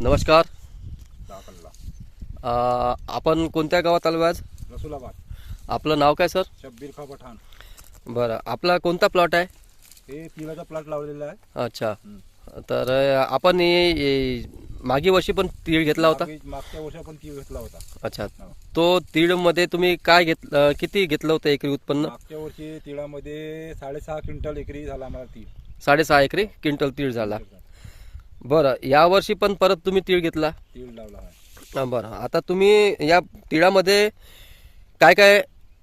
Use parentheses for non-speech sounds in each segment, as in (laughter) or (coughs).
नमस्कार. आपण कोणत्या गावात आलो आज? रसुलाबाद आपलं नाव काय सर? शब्बीर खा पठाण. बरं. आपला कोणता प्लॉट आहे? हे तिळाचा प्लॉट लावलेला आहे. अच्छा. तर अ, आपण हे- हे मागे वर्षी पण तीळ घेतला होता? मागे- मागच्या वर्षी आपण तीळ घेतला होता. अच्छा. तो तीळमध्ये तुम्ही काय घेतलं किती घेतलं होतं एकरी उत्पन्न? मागच्या वर्षी तिळामध्ये साडेसहा क्विंटल एकरी झाला आम्हाला तीळ. साडेसहा एकरी क्विंटल तीळ झाला. बरं यावर्षी पण परत तुम्ही तीळ घेतला? तीळ लावला आहे. हा, बरं. आता तुम्ही या तिळामध्ये काय काय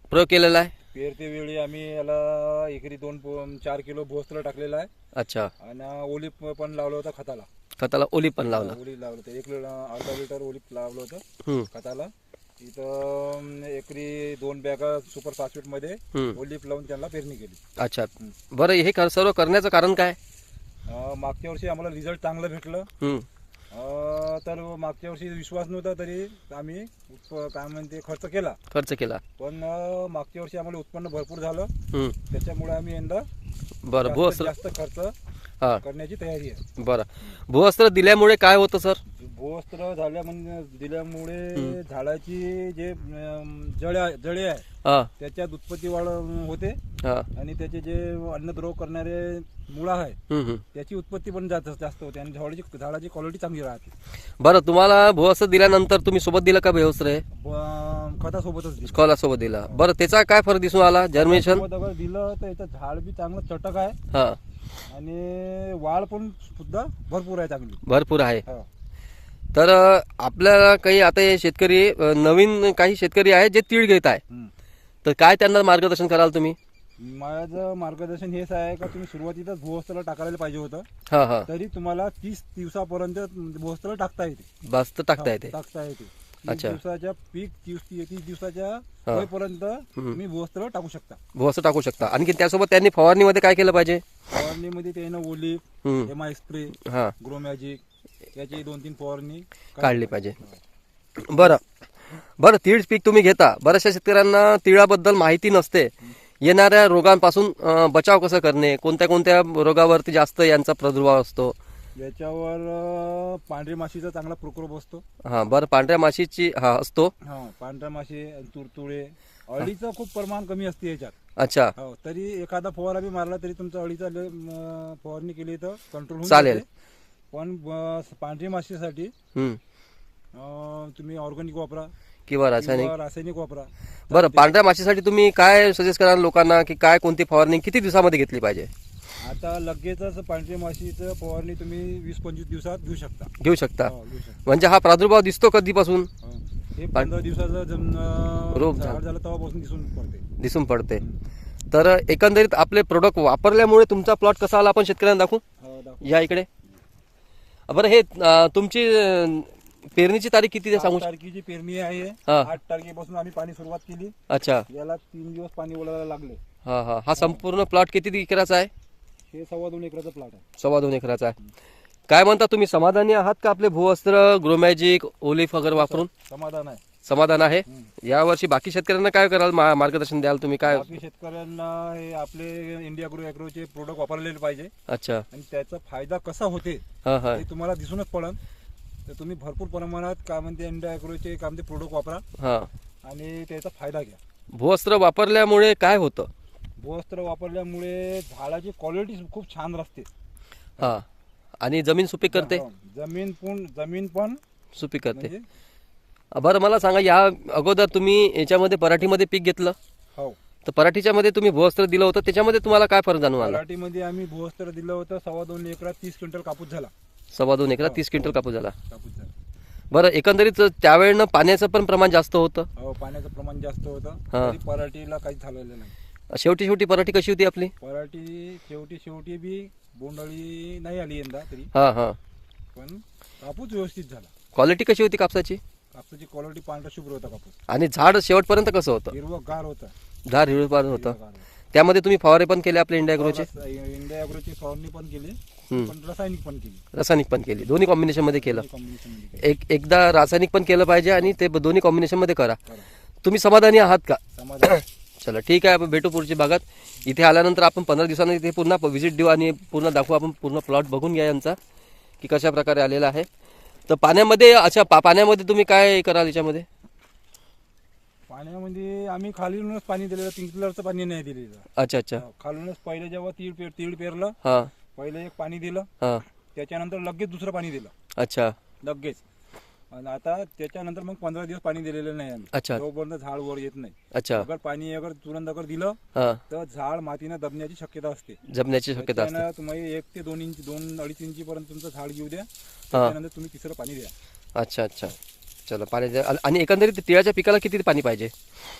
प्रयोग केलेला आहे? पेरते वेळी आम्ही याला एकरी दोन पो- चार किलो भोसलं टाकलेला आहे. अच्छा. आणि ओलीप पण लावलं होतं खताला. खताला ओली पण लावला. ओली लावलं होतं. एक लिटर अर्धा लिटर ओलीप लावलं होतं हम्म, खताला. इथं अं, एकरी दोन बॅगा सुपर फॉस्फेटमध्ये हम्म. ओलीप लावून त्यांना पेरणी केली. अच्छा. बरं हे कर- सर्व करण्याचं कारण काय? मागच्या वर्षी आम्हाला रिझल्ट चांगलं भेटलं. अं, तर मागच्या वर्षी विश्वास नव्हता तरी आम्ही उत्प- काय म्हणते खर्च केला. खर्च केला. पण अं, मागच्या वर्षी आम्हाला उत्पन्न भरपूर झालं. हम्म, त्याच्यामुळे आम्ही यंदा बरं जास्तीत भूवस्त्र जास्त खर्च हा. करण्याची तयारी आहे. बरं. भूवस्त्र दिल्यामुळे काय होतं सर? भूवस्त्र झाल्या म्हणजे दिल्यामुळे झाडाची जे अं, जळे जळे आहे हा. त्याच्यात उत्पत्ती वाढ होते. हा. आणि त्याचे जे अन्नद्रव करणारे मुळा आहे हम्म, हम्म. त्याची उत्पत्ती पण जास्त जास्त होते आणि झाडाची झाडाची क्वालिटी चांगली राहते. बरं तुम्हाला भूवस्त्र दिल्यानंतर तुम्ही सोबत दिलं का भूवस्त्र हे ब- खतासोबतच दिलं. सोबत दिला. बरं त्याचा काय फरक दिसून आला? जर्मिनेशन सोबत अगर दिलं तर याचं झाड बी चांगलं चटक आहे. हा. आणि वाढ पण सुद्धा भरपूर आहे चांगली. भरपूर आहे. हो. तर आपल्याला काही आता हे शेतकरी नवीन काही शेतकरी आहेत जे तीळ घेत आहे. तर काय त्यांना मार्गदर्शन कराल तुम्ही? माझं मार्गदर्शन हेच आहे का तुम्ही सुरुवातीतच भूवस्त्राला टाकायला पाहिजे होतं. हा हा. तरी तुम्हाला तीस दिवसापर्यंत भूवस्त्राला टाकता येते. बस तर टाकता येते. टाकता येते. अच्छा. दिवसाच्या पीक तीस तीस दिवसाच्या. होईपर्यंत तुम्ही भूवस्त्र टाकू शकता. भुवस्त्र टाकू शकता. आणखी त्यासोबत त्यांनी फवारणीमध्ये काय केलं पाहिजे? फवारणीमध्ये त्यानं ओली. M I spray grow magic याची दोन तीन फवारणी काढली पाहिजे. बरं. बरं तीळ पीक तुम्ही घेता. बऱ्याचशा शेतकऱ्यांना तिळाबद्दल माहिती नसते. येणाऱ्या रोगांपासून बचाव कसं करणे? कोणत्या कोणत्या रोगावरती जास्त यांचा प्रादुर्भाव असतो? याच्यावर पांढरी माशीचा चांगला प्रकोप असतो. हा बरं. पांढऱ्या माशीची हा असतो. हा पांढऱ्या माशी तुरतुळे. अळीचं खूप प्रमाण कमी असते याच्यात. अच्छा. हो तरी एखादा फवारा बी मारला तरी तुमचा अळीचा फवारणी केली तर कंट्रोल चालेल. पण ब- पांढरी माशीसाठी हम्म. अं, तुम्ही ऑर्गॅनिक वापरा किंवा रासायनिक? किंवा रासायनिक वापरा. बरं पांढऱ्या माशीसाठी तुम्ही काय सजेस्ट कराल लोकांना की काय कोणती फवारणी किती दिवसामध्ये घेतली पाहिजे? आता लगेचच पांढरी माशीचं फवारणी तुम्ही वीस पंचवीस दिवसात घेऊ शकता. घेऊ शकता. हो, घेऊ शकता. म्हणजे हा प्रादुर्भाव दिसतो कधीपासून? हो. हे पंधरा दिवसाचं जम- अं, रोग झाड. झाला. झालं तेव्हापासून दिसून पडते. दिसून पडते. तर एकंदरीत आपले प्रोडक्ट वापरल्यामुळे तुमचा प्लॉट कसा आला? आपण शेतकऱ्यांना दाखवू. हो, दाखव. या इकडे. बरं हे अं, तुमची अं, पेरणीची तारीख किती ते सांगू आठ तारखेची पेरणी आहे. हा. आठ तारखेपासून आम्ही पाणी सुरुवात केली. अच्छा. याला तीन दिवस पाणी ओलायला लागले. हा हा. हा संपूर्ण प्लॉट किती एकराचा आहे? हे सव्वा दोन एकराचा प्लॉट आहे. सव्वा दोन एकराचा आहे. काय म्हणता तुम्ही समाधानी आहात का आपले भूवस्त्र ग्रोमॅजिक ओलिफ वगैरे वापरून? समाधान आहे. समाधान आहे. यावर्षी बाकी शेतकऱ्यांना काय कराल मा- मार्गदर्शन द्याल तुम्ही? काय? बाकी शेतकऱ्यांना हे आपले इंडिया ग्रो ॲग्रोचे प्रोडक्ट वापरलेले पाहिजे. अच्छा. आणि त्याचा फायदा कसा होते हा हा. हे तुम्हाला दिसूनच पडन. तर तुम्ही भरपूर प्रमाणात काय म्हणते इंडिया ॲग्रोचे काय म्हणते प्रोडक्ट वापरा. हा. आणि त्याचा फायदा घ्या. भूवस्त्र वापरल्यामुळे काय होतं? भूवस्त्र वापरल्यामुळे झाडाची क्वालिटी खूप छान असते हा. आणि जमीन सुपीक करते? जमीन पण जमीन पण सुपीक करते. म्हणजे बरं मला सांगा या अगोदर तुम्ही याच्यामध्ये पराठीमध्ये पीक घेतलं? हो. तर पराठीच्या मध्ये तुम्ही भूवस्त्र दिलं होतं त्याच्यामध्ये तुम्हाला काय फरक जाणून आला? मराठीमध्ये आम्ही भूवस्त्र दिलं होतं सव्वा दोन एकरात तीस क्विंटल कापूस झाला. सव्वा दोन एकरात तीस क्विंटल कापूस झाला. कापूस झाला. बरं एकंदरीत त्यावेळेनं पाण्याचं पण प्रमाण जास्त होतं? हो पाण्याचं प्रमाण जास्त होतं. हा. तरी पराठीला काहीच झालेलं नाही. शेवटी शेवटी पराठी कशी होती आपली? पराठी शेवटी शेवटी बी बोंडळी नाही आली यंदा तरी. हा हा. पण कापूस व्यवस्थित झाला. क्वालिटी कशी होती कापसाची? कापसाची क्वालिटी पांढरा शुभ्र होता कापूस. आणि झाड शेवटपर्यंत कसं होतं? हिरवं गार होता. झाड हिरवपार होतं. हिरवंगार होतं. त्यामध्ये तुम्ही फवारे पण केले आपले इंडिया ग्रोचे इंडिया ॲग्रोची फवारणी पण केली हम्म. पण रासायनिक पण केली. रासायनिक पण केली. दोन्ही कॉम्बिनेशनमध्ये केलं. कॉम्बिनेशनमध्ये. एक एकदा रासायनिक पण केलं पाहिजे आणि ते ब- दोन्ही कॉम्बिनेशनमध्ये करा. तुम्ही समाधानी आहात का? समाधान (coughs) चला ठीक आहे. आपण भेटू पुढच्या भागात. इथे आल्यानंतर आपण पंधरा दिवसांनी इथे पुन्हा व्हिजिट देऊ आणि पूर्ण दाखवू. आपण पूर्ण प्लॉट बघून घ्या यांचा की कशा प्रकारे आलेला आहे. तर पाण्यामध्ये अच्छा पा पाण्यामध्ये तुम्ही काय कराल याच्यामध्ये? पाण्यामध्ये आम्ही खालूनच पाणी दिलेलं स्प्रिंकलरचं पाणी नाही दिलेलं. अच्छा अच्छा. खालूनच पहिले जेव्हा तीळ पेर तीळ पेरलं हां. पहिले एक पाणी दिलं हां. त्याच्यानंतर लगेच दुसरं पाणी दिलं. अच्छा. लगेच. आणि आता त्याच्यानंतर मग पंधरा दिवस पाणी दिलेलं नाही आम्ही. अच्छा. जोपर्यंत झाड वर येत नाही. अच्छा. अगर पाणी अगर तुरंत अगर दिलं हां. तर झाड मातीनं दबण्याची शक्यता असते. जमण्याची शक्यता असते. त्याच्यानं तुम्ही एक ते दोन इंच दोन अडीच इंची पर्यंत तुमचं झाड घेऊ द्या. त्याच्यानंतर तुम्ही तिसरं पाणी द्या. अच्छा अच्छा. चला पाणी आणि एकंदरीत तिळाच्या पिकाला किती पाणी पाहिजे?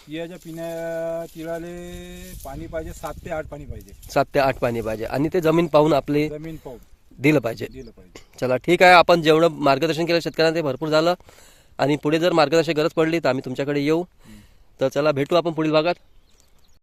तिळाच्या पिण्या तिळाले पाणी पाहिजे सात ते आठ पाणी पाहिजे. सात ते आठ पाणी पाहिजे. आणि ते जमीन पाहून आपले जमीन पाहून. दिलं पाहिजे. दिलं पाहिजे. चला ठीक आहे. आपण जेवढं मार्गदर्शन केलं शेतकऱ्यांना ते भरपूर झालं. आणि पुढे जर मार्गदर्शन गरज पडली तर आम्ही तुमच्याकडे येऊ. तर चला भेटू आपण पुढील भागात.